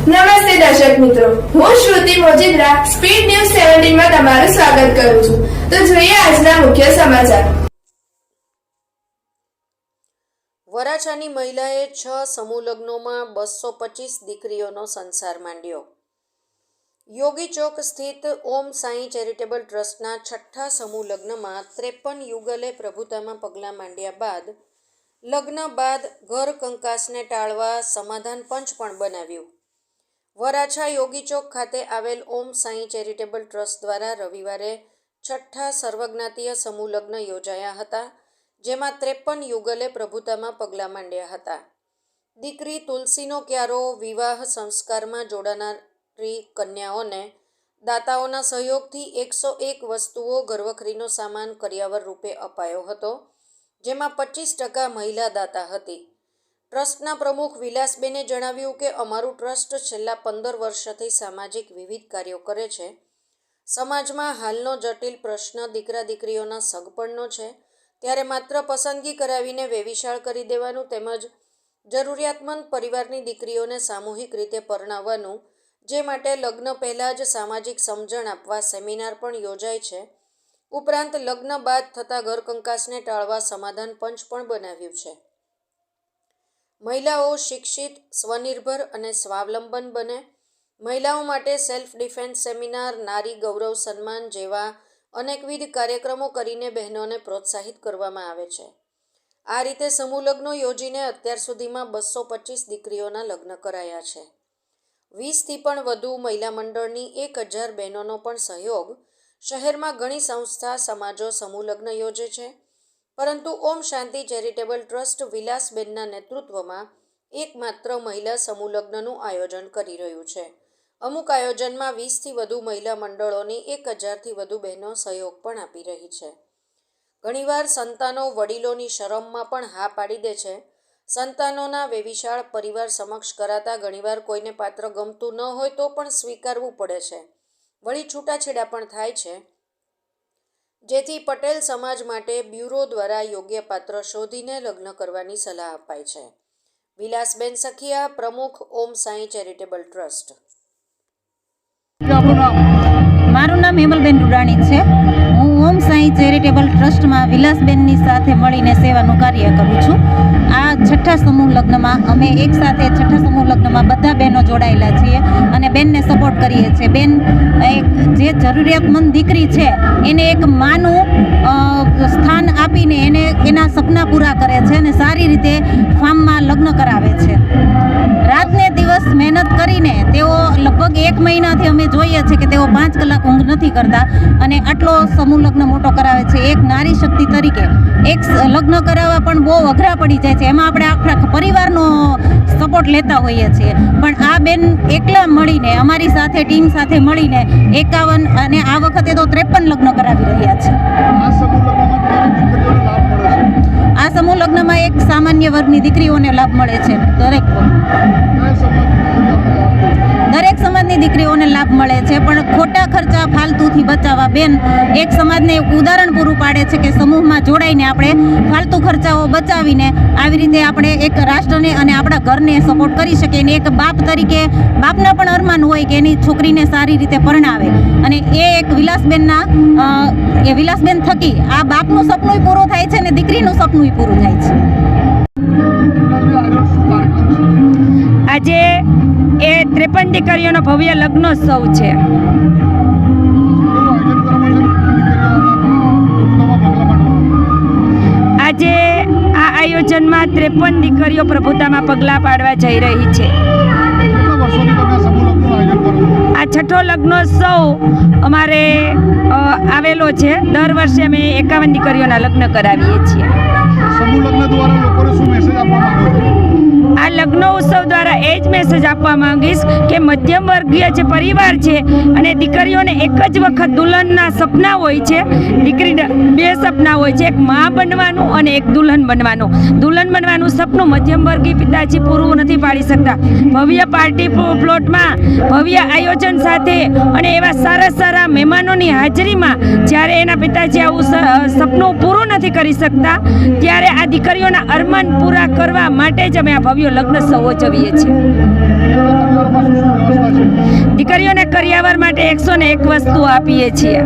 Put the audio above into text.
નમસ્તે દર્શક મિત્રો. હું શ્રુતિ મોજીદ્રા, સ્પીડ ન્યૂઝ સેવન્ટીનમાં તમારું સ્વાગત કરું છું. તો જોઈએ આજના મુખ્ય સમાચાર. વરાછાની મહિલાએ છ સમૂહ લગ્નોમાં બસો પચીસ દીકરીઓનો સંસાર માંડ્યો. યોગી ચોક સ્થિત ઓમ સાંઈ ચેરિટેબલ ટ્રસ્ટના છઠ્ઠા સમૂહ લગ્નમાં ત્રેપન યુગલે પ્રભુતામાં પગલાં માંડ્યા બાદ, લગ્ન બાદ ઘર કંકાસને ટાળવા સમાધાન પંચ પણ બનાવ્યું. વરાછા યોગી ચોક ખાતે આવેલ ઓમ સાંઈ ચેરિટેબલ ટ્રસ્ટ દ્વારા રવિવારે છઠ્ઠા સર્વજ્ઞાતીય સમૂહ યોજાયા હતા, જેમાં ત્રેપન યુગલે પ્રભુતામાં પગલાં માંડ્યા હતા. દીકરી તુલસીનો ક્યારો વિવાહ સંસ્કારમાં જોડાનારી કન્યાઓને દાતાઓના સહયોગથી એકસો એક વસ્તુઓ ગર્ભખરીનો સામાન કર્યાવર રૂપે અપાયો હતો, જેમાં પચીસ ટકા મહિલા દાતા હતી. ટ્રસ્ટના પ્રમુખ વિલાસબેને જણાવ્યું કે અમારું ટ્રસ્ટ છેલ્લા પંદર વર્ષથી સામાજિક વિવિધ કાર્યો કરે છે. સમાજમાં હાલનો જટિલ પ્રશ્ન દીકરા દીકરીઓના સગપણનો છે. ત્યારે માત્ર પસંદગી કરાવીને વેવિશાળ કરી દેવાનું તેમજ જરૂરિયાતમંદ પરિવારની દીકરીઓને સામૂહિક રીતે પરણાવવાનું, જે માટે લગ્ન પહેલાં જ સામાજિક સમજણ આપવા સેમિનાર પણ યોજાય છે. ઉપરાંત લગ્ન બાદ થતા ઘરકંકાસને ટાળવા સમાધાન પંચ પણ બનાવ્યું છે. મહિલાઓ શિક્ષિત, સ્વનિર્ભર અને સ્વાવલંબન બને. મહિલાઓ માટે સેલ્ફ ડિફેન્સ સેમિનાર, નારી ગૌરવ સન્માન જેવા અનેકવિધ કાર્યક્રમો કરીને બહેનોને પ્રોત્સાહિત કરવામાં આવે છે. આ રીતે સમૂહ લગ્નો યોજીને અત્યાર સુધીમાં બસો પચીસ દીકરીઓના લગ્ન કરાયા છે. વીસથી પણ વધુ મહિલા મંડળની એક હજાર બહેનોનો પણ સહયોગ શહેરમાં ઘણી સંસ્થા, સમાજો સમૂહ લગ્ન યોજે છે. પરંતુ ઓમ શાંતિ ચેરિટેબલ ટ્રસ્ટ વિલાસબેનના નેતૃત્વમાં એકમાત્ર મહિલા સમૂહ લગ્નનું આયોજન કરી રહ્યું છે. અમુક આયોજનમાં વીસથી વધુ મહિલા મંડળોની એક હજારથી વધુ બહેનો સહયોગ પણ આપી રહી છે. ઘણીવાર સંતાનો વડીલોની શરમમાં પણ હા પાડી દે છે. સંતાનોના વેવિશાળ પરિવાર સમક્ષ કરાતા ઘણીવાર કોઈને પાત્ર ગમતું ન હોય તો પણ સ્વીકારવું પડે છે. વળી છૂટાછેડા પણ થાય છે. જેથી પટેલ સમાજ માટે બ્યુરો દ્વારા યોગ્ય પાત્ર શોધીને લગ્ન કરવાની સલાહ અપાય છે. વિલાસબેન સખિયા, પ્રમુખ ઓમ સાંઈ ચેરિટેબલ ટ્રસ્ટ. મારું નામ હેમલબેન રૂડાણી છે. સાંઈ ચેરિટેબલ ટ્રસ્ટમાં વિલાસબેનની સાથે મળીને સેવાનું કાર્ય કરું છું. આ છઠ્ઠા સમૂહ લગ્નમાં અમે એક સાથે છઠ્ઠા સમૂહ લગ્નમાં બધા બહેનો જોડાયેલા છીએ અને બેનને સપોર્ટ કરીએ છીએ. બેન એક જે જરૂરિયાતમંદ દીકરી છે, એને એક માનું સ્થાન આપીને એને એના સપના પૂરા કરે છે અને સારી રીતે ફાર્મમાં લગ્ન કરાવે છે. મહેનત કરીને તેઓ લગભગ એક મહિનાથી અમે જોઈએ છીએ કે તેઓ પાંચ કલાક ઊંઘ નથી કરતા અને આટલો સમૂહ લગ્ન મોટો કરાવે છે. એક નારી શક્તિ તરીકે, એક લગ્ન કરાવવા પણ બહુ અઘરા પડી જાય છે. એમાં આપણે આખા પરિવારનો સપોર્ટ લેતા હોઈએ છીએ. પણ આ બેન એકલા મળીને, અમારી સાથે, ટીમ સાથે મળીને એકાવન અને આ વખતે તો ત્રેપન લગ્ન કરાવી સામાન્ય વર્ગની દીકરીઓને લાભ મળે છે. દરેક દરેક સમાજની દીકરીઓને લાભ મળે છે, પણ ખોટા ખર્ચા ફાલતુથી બચાવવા બેન, એક સમાજને એક ઉદાહરણ પૂરું પાડે છે કે સમૂહમાં જોડાઈને આપણે ફાલતુ ખર્ચાઓ બચાવીને આવી રીતે આપણે એક રાષ્ટ્રને અને આપણા ઘરને સપોર્ટ કરી શકીએ અને એક બાપ તરીકે બાપના પણ અરમાન હોય કે એની છોકરીને સારી રીતે પરણાવે. અને એ એક વિલાસબેનના એ વિલાસબેન થકી આ બાપનું સપનું પૂરું થાય છે અને દીકરીનું સપનું પૂરું થાય છે. આજે એ ત્રેપન દીકરીઓનો ભવ્ય લગ્નોત્સવ છે. આજે આ આયોજનમાં ત્રેપન દીકરીઓ પ્રભુતામાં પગલાં પાડવા જઈ રહી છે. આ છઠ્ઠો લગ્નોત્સવ અમારે આવેલો છે. દર વર્ષે અમે એકાવન દીકરીઓના લગ્ન કરાવીએ છીએ. સમૂહ લગ્ન દ્વારા લોકોને શું મેસેજ આપવા માંગો આ લગ્ન ઉત્સવ દ્વારા એ જ મેસેજ આપવા માંગીશ કે મધ્યમ વર્ગીય જે પરિવાર છે અને દીકરીઓને એક જ વખત દુલ્હનના સપના હોય છે, દીકરી બે સપના હોય છે, એક મા બનવાનું અને એક દુલ્હન બનવાનું. દુલ્હન બનવાનું સપનું મધ્યમ વર્ગીય પિતાજી પૂરું નથી પાડી શકતા. ભવ્ય પાર્ટી પ્લોટમાં ભવ્ય આયોજન સાથે અને એવા સારા સારા મહેમાનોની હાજરીમાં જ્યારે એના પિતાજી આવું સપનું પૂરું નથી કરી શકતા, ત્યારે આ દીકરીઓના અરમાન પૂરા કરવા માટે જ અમે આ ભવ્ય લગ્ન લગ્નોત્સવ ઉજવીએ છીએ. દીકરીઓને કરિયાવર માટે એકસો ને એક વસ્તુ આપીએ છીએ.